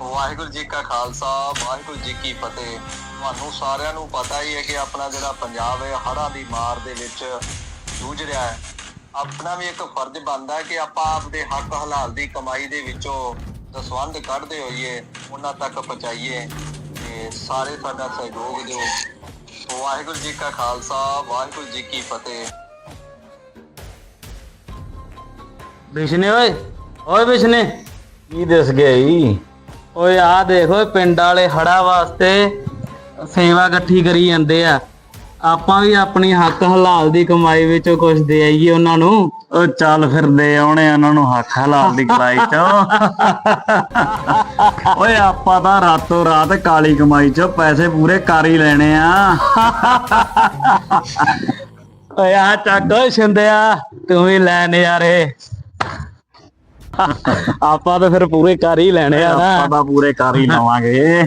ਵਾਹਿਗੁਰੂ ਜੀ ਕਾ ਖਾਲਸਾ, ਵਾਹਿਗੁਰੂ ਜੀ ਕੀ ਫਤਿਹ। ਤੁਹਾਨੂੰ ਸਾਰਿਆਂ ਨੂੰ ਪਤਾ ਹੀ ਹੈ ਕਿ ਆਪਣਾ ਜਿਹੜਾ ਪੰਜਾਬ ਹੈ, ਹੜ੍ਹਾਂ ਦੀ ਮਾਰ ਦੇ ਵਿੱਚ ਜੂਝ ਰਿਹਾ ਹੈ। ਆਪਣਾ ਵੀ ਇੱਕ ਫਰਜ਼ ਬਣਦਾ ਕਿ ਆਪਾਂ ਆਪਦੇ ਹੱਕ ਹਲਾਲ ਦੀ ਕਮਾਈ ਦੇ ਵਿੱਚੋਂ ਦਸਵੰਧ ਕੱਢਦੇ ਹੋਈਏ, ਉਹਨਾਂ ਤੱਕ ਪਹੁੰਚਾਈਏ ਤੇ ਸਾਰੇ ਸਾਡਾ ਸਹਿਯੋਗ ਦਿਓ। ਵਾਹਿਗੁਰੂ ਜੀ ਕਾ ਖਾਲਸਾ, ਵਾਹਿਗੁਰੂ ਜੀ ਕੀ ਫਤਿਹ। ਬਿਸ਼ਨੇ ਓਏ ਓਏ ਬਿਸ਼ਨੇ, ਕੀ ਦਿਸ ਗਿਆ ਈ? ਓਏ ਆ ਦੇਖ ਪਿੰਡ ਵਾਲੇ ਹੜਾ ਵਾਸਤੇ ਸੇਵਾ ਇਕੱਠੀ ਕਰੀ ਜਾਂਦੇ ਆ। ਆਪਾਂ ਵੀ ਆਪਣੀ ਹੱਕ ਹਲਾਲ ਦੀ ਕਮਾਈ ਵਿੱਚੋਂ ਕੁਝ ਦੇ ਆਈਏ ਉਹਨਾਂ ਨੂੰ। ਉਹ ਚੱਲ ਫਿਰ ਦੇ ਆਉਣੇ ਉਹਨਾਂ ਨੂੰ ਹੱਥ ਹਲਾਲ ਦੀ ਕਲਾਈ ਚ। ਓਏ ਆਪਾਂ ਤਾਂ ਰਾਤੋਂ ਰਾਤ ਕਾਲੀ ਕਮਾਈ ਚ ਪੈਸੇ ਪੂਰੇ ਕਰ ਹੀ ਲੈਣੇ ਆ। ਓਏ ਆ ਚੱਕ ਓਏ ਸ਼ਿੰਦਿਆ ਤੂੰ ਵੀ ਲੈ ਨਜ਼ਾਰੇ। ਆਪਾਂ ਤਾਂ ਫਿਰ ਪੂਰੇ ਕਰ ਹੀ ਲੈਣੇ ਆ ਆਪਾਂ ਤਾਂ ਪੂਰੇ ਕਰ ਹੀ ਲਵਾਂਗੇ।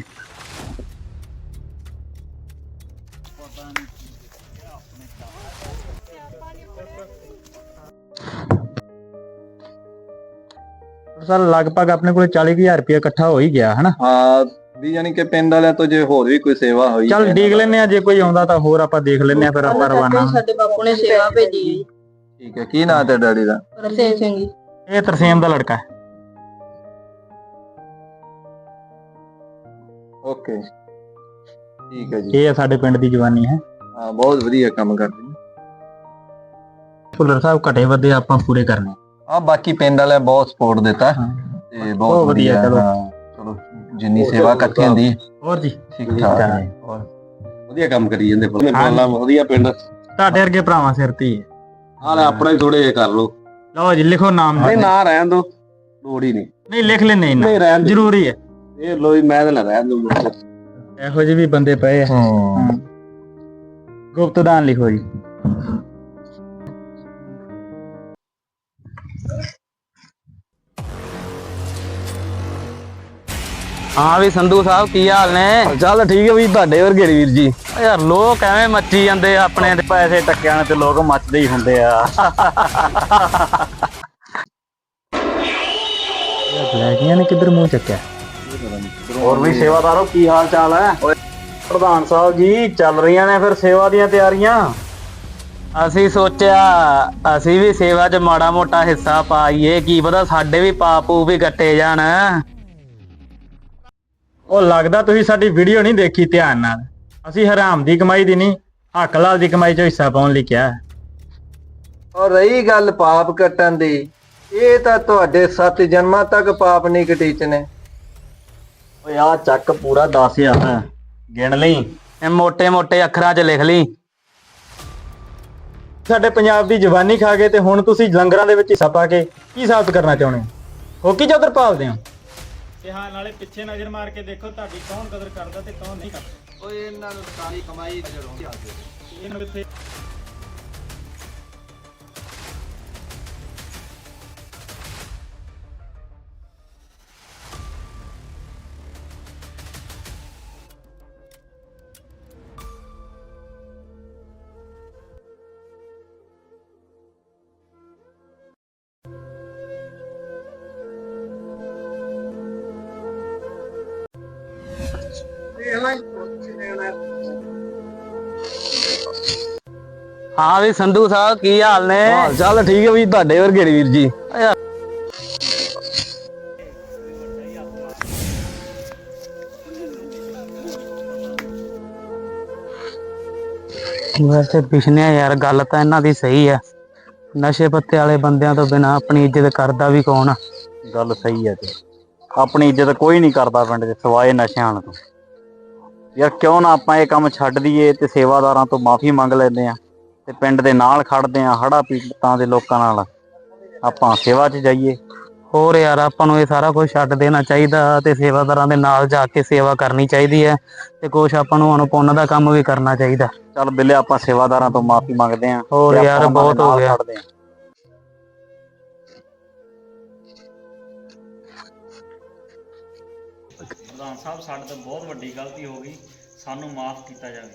ਸਰ ਲਗਭਗ ਆਪਣੇ ਕੋਲੇ 40000 ਰੁਪਏ ਇਕੱਠਾ ਹੋ ਹੀ ਗਿਆ ਹਨਾ? ਹਾਂ ਵੀ ਯਾਨੀ ਕਿ ਪਿੰਡ ਵਾਲਿਆਂ ਤੋਂ ਜੇ ਹੋਰ ਵੀ ਕੋਈ ਸੇਵਾ ਹੋਈ ਚੱਲ ਦੇਖ ਲੈਨੇ ਆ ਜੇ ਕੋਈ ਆਉਂਦਾ ਤਾਂ ਹੋਰ ਆਪਾਂ ਦੇਖ ਲੈਨੇ ਆ ਫਿਰ ਆਪਾਂ ਰਵਾਨਾ। ਸਾਡੇ ਬਾਪੂ ਨੇ ਸੇਵਾ ਭੇਜੀ। ਹੈ ਠੀਕ ਹੈ ਕੀ ਨਾਂ ਤੇ ਡੈਡੀ ਦਾ? ਰਸੇਲ ਸਿੰਘ ਜੀ। ਇਹ ਤਰਸੇਮ ਦਾ ਲੜਕਾ ਹੈ ਓਕੇ ਠੀਕ ਹੈ ਜੀ ਇਹ ਸਾਡੇ ਪਿੰਡ ਦੀ ਜਵਾਨੀ ਹੈ ਹਾਂ ਬਹੁਤ ਵਧੀਆ ਕੰਮ ਕਰਦੇ ਨੇ ਭੁੱਲਰ ਸਾਹਿਬ ਘਟੇ ਵੱਧੇ ਆਪਾਂ ਪੂਰੇ ਕਰਨੇ ਆ ਬਾਕੀ ਪਿੰਡ ਵਾਲਿਆਂ ਬਹੁਤ ਸਪੋਰਟ ਦਿੱਤਾ। ਤੇ ਬਹੁਤ ਵਧੀਆ, ਚਲੋ। ਜਿੰਨੀ ਸੇਵਾ ਇਕੱਠੀ ਹੁੰਦੀ ਹੋਰ ਜੀ ਠੀਕ ਠਾਕ। ਹੈ। ਵਧੀਆ ਕੰਮ ਕਰੀ ਜਾਂਦੇ ਪੁੱਲ ਹਾਂਜੀ। ਪਾਲਾ ਵਧੀਆ ਪਿੰਡ ਤੁਹਾਡੇ ਵਰਗੇ ਭਰਾਵਾਂ ਸਿਰ ਤੇ ਹੀ ਹੈ। ਆਪਣਾ ਹੀ ਥੋੜੇ ਜਿਹਾ ਕਰ ਲੋ ਲਓ ਜੀ ਲਿਖੋ ਨਾਮ ਨਹੀਂ ਨਾ ਰਹਿਣ ਦੋ ਲੋੜ ਹੀ ਨਹੀਂ। ਨਹੀਂ ਲਿਖ ਲੈਨੇ ਨਾ। ਨਹੀਂ ਰਹਿਣ ਦਿਓ। ਜ਼ਰੂਰੀ ਹੈ। ਇਹ ਲੋਈ ਮੈਂ ਤਾਂ ਨਾ ਰਹਿਣ ਦੂੰ ਇਹੋ ਜਿਹੇ ਵੀ ਬੰਦੇ ਪਏ ਆ। ਹੂੰ। ਗੁਪਤ ਦਾਨ ਲਿਖੋ ਜੀ। ਹਾਂ ਵੀ ਸੰਧੂ ਸਾਹਿਬ ਕੀ ਹਾਲ ਨੇ? ਚੱਲ ਠੀਕ ਹੈ ਵੀ ਤੁਹਾਡੇ ਵਰਗੇ ਨੇ ਵੀਰ ਜੀ। ਯਾਰ ਲੋਕ ਐਵੇਂ ਮੱਚੀ ਜਾਂਦੇ ਆ ਆਪਣੇ ਪੈਸੇ ਟੱਕਿਆਂ ਤੇ ਲੋਕ ਮੱਚਦੇ ਹੀ ਹੁੰਦੇ ਆ। ਬਲੈਕੀਆਂ ਨੇ ਕਿੱਧਰ ਮੂੰਹ ਚੱਕਿਆ? ਹੋਰ ਵੀ ਸੇਵਾਦਾਰੋ ਕੀ ਹਾਲ ਚਾਲ ਹੈ? ਪ੍ਰਧਾਨ ਸਾਹਿਬ ਜੀ ਚੱਲ ਰਹੀਆਂ ਨੇ ਫਿਰ ਸੇਵਾ ਦੀਆਂ ਤਿਆਰੀਆਂ? ਅਸੀਂ ਸੋਚਿਆ ਅਸੀਂ ਵੀ ਸੇਵਾ 'ਚ ਮਾੜਾ ਮੋਟਾ ਹਿੱਸਾ ਪਾਈਏ ਕੀ ਪਤਾ ਸਾਡੇ ਵੀ ਪਾਪੂ ਵੀ ਕੱਟੇ ਜਾਣ। ਉਹ ਲੱਗਦਾ ਤੁਸੀਂ ਸਾਡੀ ਵੀਡੀਓ ਨਹੀਂ ਦੇਖੀ ਧਿਆਨ ਨਾਲ। ਅਸੀਂ ਹਰਾਮ ਦੀ ਕਮਾਈ ਦੀ ਨਹੀਂ ਹੱਕ ਲਾਲ ਦੀ ਕਮਾਈ 'ਚ ਹਿੱਸਾ ਪਾਉਣ ਲਈ ਕਿਹਾ ਔਰ ਰਹੀ ਗੱਲ ਪਾਪ ਕੱਟਣ ਦੀ। ਇਹ ਤਾਂ ਤੁਹਾਡੇ ਸੱਤ ਜਨਮਾਂ ਤੱਕ ਪਾਪ ਨਹੀਂ ਕਟੀਚਨੇ। ਓਏ ਆ ਚੱਕ ਪੂਰਾ 10000 ਹੈ। ਗਿਣ ਲਈ ਇਹ ਮੋਟੇ ਮੋٹے ਅੱਖਰਾਂ 'ਚ ਲਿਖ ਲਈ। ਸਾਡੇ ਪੰਜਾਬ ਦੀ ਜਵਾਨੀ ਖਾ ਗਏ ਤੇ ਹੁਣ ਤੁਸੀਂ ਲੰਗਰਾਂ ਦੇ ਵਿੱਚ ਹਿੱਸਾ ਪਾ ਕੇ ਕੀ ਸਾਬਤ ਕਰਨਾ ਚਾਹੁੰਦੇ ਹੋ? ਕੀ ਚੌਧਰ ਪਾਲਦੇ ਹੋ? ਤੇ ਹਾਂ ਨਾਲੇ ਪਿੱਛੇ ਨਜ਼ਰ ਮਾਰ ਕੇ ਦੇਖੋ ਤੁਹਾਡੀ ਕੌਣ ਕਦਰ ਕਰਦਾ ਤੇ ਕੌਣ ਨਹੀਂ ਕਰਦਾ। ਓਏ ਇਹਨਾਂ ਨੂੰ ਸਾਰੀ ਕਮਾਈ ਨਜ਼ਰ ਆਉਂਦੀ ਇਹਨੂੰ ਕਿੱਥੇ ਹਾਂ ਵੀ ਸੰਧੂ ਸਾਹਿਬ ਕੀ ਹਾਲ ਨੇ? ਹਾਂ ਚੱਲ ਠੀਕ ਹੈ ਵੀ ਤੁਹਾਡੇ ਵਰਗੇ ਨੇ ਵੀਰ ਜੀ। ਵੈਸੇ ਪਿਛਨੇ ਯਾਰ ਗੱਲ ਤਾਂ ਇਹਨਾਂ ਦੀ ਸਹੀ ਆ ਨਸ਼ੇ ਪੱਤੇ ਵਾਲੇ ਬੰਦਿਆਂ ਤੋਂ ਬਿਨਾ ਆਪਣੀ ਇੱਜ਼ਤ ਕਰਦਾ ਵੀ ਕੌਣ ਆ? ਗੱਲ ਸਹੀ ਹੈ ਤੇ ਆਪਣੀ ਇੱਜ਼ਤ ਕੋਈ ਨਹੀਂ ਕਰਦਾ ਪਿੰਡ 'ਚ ਸਵਾਏ ਨਸ਼ਿਆਂ ਤੋਂ। ਯਾਰ ਕਿਉਂ ਨਾ ਆਪਾਂ ਇਹ ਕੰਮ ਛੱਡ ਦਈਏ ਤੇ ਸੇਵਾਦਾਰਾਂ ਤੋਂ ਮਾਫੀ ਮੰਗ ਲੈਂਦੇ ਆ ਤੇ ਪਿੰਡ ਦੇ ਨਾਲ ਖੜਦੇ ਆ ਹੜਾ ਪੀੜਤਾਂ ਦੇ ਲੋਕਾਂ ਨਾਲ। ਆਪਾਂ ਸੇਵਾ 'ਚ ਜਾਈਏ। ਹੋਰ ਯਾਰ ਆਪਾਂ ਨੂੰ ਇਹ ਸਾਰਾ ਕੁਝ ਛੱਡ ਦੇਣਾ ਚਾਹੀਦਾ ਤੇ ਸੇਵਾਦਾਰਾਂ ਦੇ ਨਾਲ ਜਾ ਕੇ ਸੇਵਾ ਕਰਨੀ ਚਾਹੀਦੀ ਹੈ ਤੇ ਕੁਛ ਆਪਾਂ ਨੂੰ ਅਨੁਪੁੰਨ ਦਾ ਕੰਮ ਵੀ ਕਰਨਾ ਚਾਹੀਦਾ। ਚੱਲ ਬਿੱਲੇ ਆਪਾਂ ਸੇਵਾਦਾਰਾਂ ਤੋਂ ਮਾਫੀ ਮੰਗਦੇ ਆ ਹੋਰ ਯਾਰ, ਬਹੁਤ ਹੋ ਗਿਆ। ਪ੍ਰਧਾਨ ਸਾਹਿਬ ਸਾਡੇ ਤੋਂ ਬਹੁਤ ਵੱਡੀ ਗਲਤੀ ਹੋ ਗਈ। ਸਾਨੂੰ ਮਾਫ ਕੀਤਾ ਜਾਵੇ।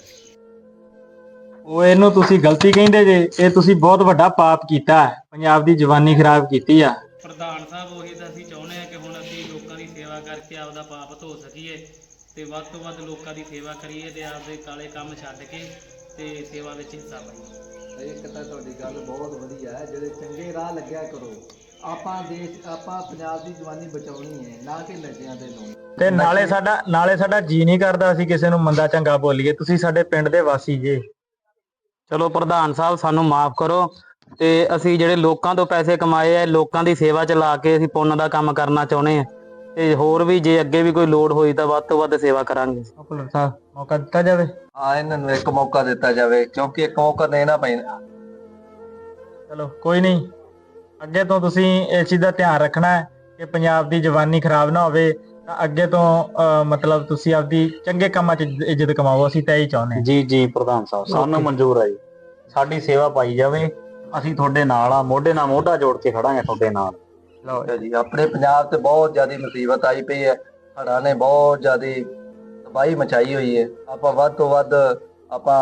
ਉਹ ਇਹਨੂੰ ਤੁਸੀਂ ਗਲਤੀ ਕਹਿੰਦੇ ਜੇ ਇਹ ਤੁਸੀਂ ਬਹੁਤ ਵੱਡਾ ਪਾਪ ਕੀਤਾ ਹੈ। ਪੰਜਾਬ ਦੀ ਜਵਾਨੀ ਖਰਾਬ ਕੀਤੀ ਆ। ਪ੍ਰਧਾਨ ਸਾਹਿਬ ਉਹੀ ਤਾਂ ਅਸੀਂ ਚਾਹੁੰਦੇ ਆ ਕਿ ਹੁਣ ਅਸੀਂ ਲੋਕਾਂ ਲੋਕਾਂ ਦੀ ਸੇਵਾ ਕਰਕੇ ਆਪਦਾ ਪਾਪ ਧੋ ਸਕੀਏ ਤੇ ਵੱਧ ਤੋਂ ਵੱਧ ਲੋਕਾਂ ਦੀ ਸੇਵਾ ਕਰੀਏ ਤੇ ਆਪਦੇ ਕਾਲੇ ਕੰਮ ਛੱਡ ਕੇ ਤੇ ਸੇਵਾ ਵਿੱਚ ਹਿੱਸਾ ਪਾਈਏ ਇੱਕ ਤਾਂ ਤੁਹਾਡੀ ਗੱਲ ਬਹੁਤ ਵਧੀਆ ਹੈ ਜਿਹੜੇ ਚੰਗੇ ਰਾਹ ਲੱਗਿਆ ਕਰੋ। ਆਪਾਂ ਦੇਸ਼ ਆਪਾਂ ਪੰਜਾਬ ਦੀ ਜਵਾਨੀ ਬਚਾਉਣੀ ਹੈ ਨਾ ਕਿ ਨਸ਼ਿਆਂ ਤੇ ਲਾਉਣੀ ਤੇ ਨਾਲੇ ਸਾਡਾ ਨਾਲੇ ਸਾਡਾ ਜੀ ਨਹੀਂ ਕਰਦਾ ਅਸੀਂ ਕਿਸੇ ਨੂੰ ਮੰਦਾ ਚੰਗਾ ਬੋਲੀਏ ਤੁਸੀਂ ਸਾਡੇ ਪਿੰਡ ਦੇ ਵਾਸੀ ਜੇ। ਚਲੋ ਪ੍ਰਧਾਨ ਸਾਹਿਬ ਸਾਨੂੰ ਮਾਫ ਕਰੋ ਤੇ ਅਸੀਂ ਜਿਹੜੇ ਲੋਕਾਂ ਤੋਂ ਪੈਸੇ ਕਮਾਏ ਆ ਲੋਕਾਂ ਦੀ ਸੇਵਾ ਚ ਲਾ ਕੇ ਅਸੀਂ ਪੁੰਨ ਦਾ ਕੰਮ ਕਰਨਾ ਚਾਹੁੰਦੇ ਆ। ਤੇ ਹੋਰ ਵੀ ਜੇ ਅੱਗੇ ਵੀ ਕੋਈ ਲੋੜ ਹੋਈ ਤਾਂ ਵੱਧ ਤੋਂ ਵੱਧ ਸੇਵਾ ਕਰਾਂਗੇ। ਭੁੱਲਰ ਸਾਹਿਬ ਮੌਕਾ ਦਿੱਤਾ ਜਾਵੇ। ਹਾਂ ਇਹਨਾਂ ਨੂੰ ਇੱਕ ਮੌਕਾ ਦਿੱਤਾ ਜਾਵੇ ਕਿਉਂਕਿ ਇੱਕ ਮੌਕਾ ਦੇਣਾ ਪੈਂਦਾ ਚਲੋ ਕੋਈ ਨਹੀਂ। ਅੱਗੇ ਤੋਂ ਤੁਸੀਂ ਇਸ ਚੀਜ਼ ਦਾ ਧਿਆਨ ਰੱਖਣਾ ਹੈ ਕਿ ਪੰਜਾਬ ਦੀ ਜਵਾਨੀ ਖਰਾਬ ਨਾ ਹੋਵੇ ਤਾਂ ਅੱਗੇ ਤੋਂ ਮਤਲਬ ਤੁਸੀਂ ਆਪਦੀ ਚੰਗੇ ਕੰਮਾਂ 'ਚ ਇੱਜ਼- ਇੱਜ਼ਤ ਕਮਾਓ ਅਸੀਂ ਤਾਂ ਇਹੀ ਚਾਹੁੰਦੇ ਹਾਂ। ਜੀ ਜੀ ਪ੍ਰਧਾਨ ਸਾਹਿਬ ਸਾਨੂੰ. ਮਨਜ਼ੂਰ ਹੈ ਜੀ। ਸਾਡੀ ਸੇਵਾ ਪਾਈ ਜਾਵੇ ਅਸੀਂ ਤੁਹਾਡੇ ਨਾਲ ਆ ਮੋਢੇ ਨਾਲ ਮੋਢਾ ਜੋੜ ਕੇ ਖੜਾਂਗੇ ਤੁਹਾਡੇ ਨਾਲ। ਹੈ ਜੀ ਆਪਣੇ ਪੰਜਾਬ ਤੇ ਬਹੁਤ ਜ਼ਿਆਦਾ ਮੁਸੀਬਤ ਆਈ ਪਈ ਹੈ। ਹੜ੍ਹਾਂ ਨੇ ਬਹੁਤ ਜ਼ਿਆਦਾ ਤਬਾਹੀ ਮਚਾਈ ਹੋਈ ਹੈ। ਆਪਾਂ ਵੱਧ ਤੋਂ ਵੱਧ ਆਪਾਂ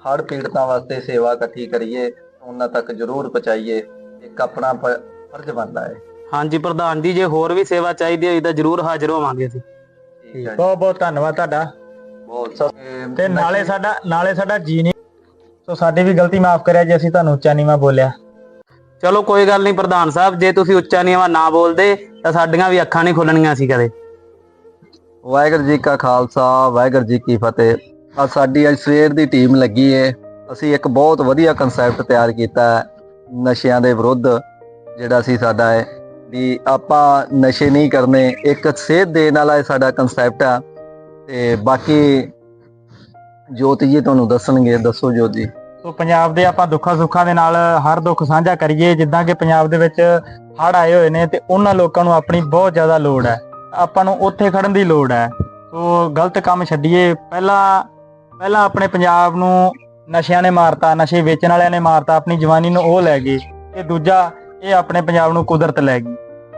ਹੜ੍ਹ ਪੀੜਤਾਂ ਵਾਸਤੇ ਸੇਵਾ ਇਕੱਠੀ ਕਰੀਏ ਉਹਨਾਂ ਤੱਕ ਜ਼ਰੂਰ ਪਹੁੰਚਾਈਏ। ਇੱਕ ਆਪਣਾ ਪ- ਫਰਜ਼ ਬਣਦਾ ਹੈ। ਹਾਂਜੀ ਪ੍ਰਧਾਨ ਜੀ ਜੇ ਹੋਰ ਵੀ ਸੇਵਾ ਚਾਹੀਦੀ ਹੋਈ ਤਾਂ ਜ਼ਰੂਰ ਹਾਜ਼ਰ ਹੋਵਾਂਗੇ ਅਸੀਂ। ਠੀਕ ਹੈ ਜੀ। ਬਹੁਤ ਬਹੁਤ ਧੰਨਵਾਦ ਤੁਹਾਡਾ। ਬਹੁਤ ਤੇ ਨਾਲੇ ਸਾਡਾ ਨਾਲੇ ਸਾਡਾ ਜੀ ਨਹੀਂ ਸੋ ਸਾਡੀ ਵੀ ਗਲਤੀ ਮਾਫ ਕਰਿਆ ਜੇ ਅਸੀਂ ਤੁਹਾਨੂੰ ਉੱਚਾ ਨੀਵਾਂ ਬੋਲਿਆ। ਚਲੋ ਕੋਈ ਗੱਲ ਨਹੀਂ ਪ੍ਰਧਾਨ ਸਾਹਿਬ ਜੇ ਤੁਸੀਂ ਉੱਚਾ ਨੀਵਾਂ ਨਾ ਬੋਲਦੇ ਤਾਂ ਸਾਡੀਆਂ ਵੀ ਅੱਖਾਂ ਨਹੀਂ ਖੁੱਲਣੀਆਂ ਸੀ ਕਦੇ। ਵਾਹਿਗੁਰੂ ਜੀ ਕਾ ਖਾਲਸਾ ਵਾਹਿਗੁਰੂ ਜੀ ਕੀ ਫਤਿਹ। ਆ ਸਾਡੀ ਅੱਜ ਸਵੇਰ ਦੀ ਟੀਮ ਲੱਗੀ ਏ। ਅਸੀਂ ਇੱਕ ਬਹੁਤ ਵਧੀਆ ਕਨਸੈਪਟ ਤਿਆਰ ਕੀਤਾ ਹੈ। ਨਸ਼ਿਆਂ ਦੇ ਵਿਰੁੱਧ ਜਿਹੜਾ ਸੀ ਸਾਡਾ ਹੈ ਵੀ ਆਪਾਂ ਨਸ਼ੇ ਨਹੀਂ ਕਰਨੇ, ਇੱਕ ਸੇਧ ਦੇਣ ਵਾਲਾ ਇਹ ਸਾਡਾ ਕਨਸੈਪਟ ਆ। ਤੇ ਬਾਕੀ ਜੋਤ ਜੀ ਤੁਹਾਨੂੰ ਦੱਸਣਗੇ, ਦੱਸੋ ਜੋਤ। ਜੀ ਸੋ ਪੰਜਾਬ ਦੇ ਆਪਾਂ ਦੁੱਖਾਂ ਸੁੱਖਾਂ ਦੇ ਨਾਲ ਹਰ ਦੁੱਖ ਸਾਂਝਾ ਕਰੀਏ, ਜਿੱਦਾਂ ਕਿ ਪੰਜਾਬ ਦੇ ਵਿੱਚ ਹੜ੍ਹ ਆਏ ਹੋਏ ਨੇ ਤੇ ਉਹਨਾਂ ਲੋਕਾਂ ਨੂੰ ਆਪਣੀ ਬਹੁਤ ਜ਼ਿਆਦਾ ਲੋੜ ਹੈ। ਆਪਾਂ ਨੂੰ ਉੱਥੇ ਖੜਨ ਦੀ ਲੋੜ ਹੈ। ਸੋ ਗਲਤ ਕੰਮ ਛੱਡੀਏ। ਪਹਿਲਾਂ ਪਹਿਲਾਂ ਆਪਣੇ ਪੰਜਾਬ ਨੂੰ ਨਸ਼ਿਆਂ ਨੇ ਮਾਰਤਾ ਨਸ਼ੇ ਵੇਚਣ ਵਾਲਿਆਂ ਨੇ ਮਾਰਤਾ ਆਪਣੀ ਜਵਾਨੀ ਨੂੰ ਉਹ ਲੈ ਗਏ ਤੇ ਦੂਜਾ ਇਹ ਆਪਣੇ ਪੰਜਾਬ ਨੂੰ ਕੁਦਰਤ ਲੈ ਗਈ।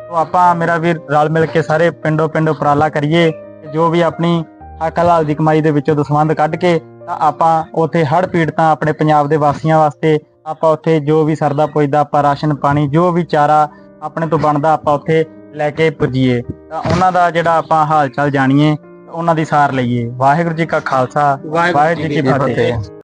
ਸੋ ਆਪਾਂ ਮੇਰਾ ਵੀਰ ਰਲ ਮਿਲ ਕੇ ਸਾਰੇ ਪਿੰਡੋਂ ਪਿੰਡ ਉਪਰਾਲਾ ਕਰੀਏ ਤੇ ਜੋ ਵੀ ਆਪਣੀ ਹੱਕ ਹਲਾਲ ਦੀ ਕਮਾਈ ਦੇ ਵਿੱਚੋਂ ਦਸਵੰਧ ਕੱਢ ਕੇ ਤਾਂ ਆਪਾਂ ਉੱਥੇ ਹੜ੍ਹ ਪੀੜਤਾਂ ਆਪਣੇ ਪੰਜਾਬ ਦੇ ਵਾਸੀਆਂ ਵਾਸਤੇ ਆਪਾਂ ਉੱਥੇ ਜੋ ਵੀ ਸਰਦਾ ਪੁੱਜਦਾ ਆਪਾਂ ਰਾਸ਼ਨ ਪਾਣੀ ਜੋ ਵੀ ਚਾਰਾ ਆਪਣੇ ਤੋਂ ਬਣਦਾ ਆਪਾਂ ਉੱਥੇ ਲੈ ਕੇ ਪੁੱਜੀਏ। ਤਾਂ ਉਹਨਾਂ ਦਾ ਜਿਹੜਾ ਆਪਾਂ ਹਾਲ ਚਾਲ ਜਾਣੀਏ ਉਹਨਾਂ ਦੀ ਸਾਰ ਲਈਏ। ਵਾਹਿਗੁਰੂ ਜੀ ਕਾ ਖਾਲਸਾ ਵਾਹਿਗੁਰੂ ਜੀ ਕੀ ਫਤਿਹ।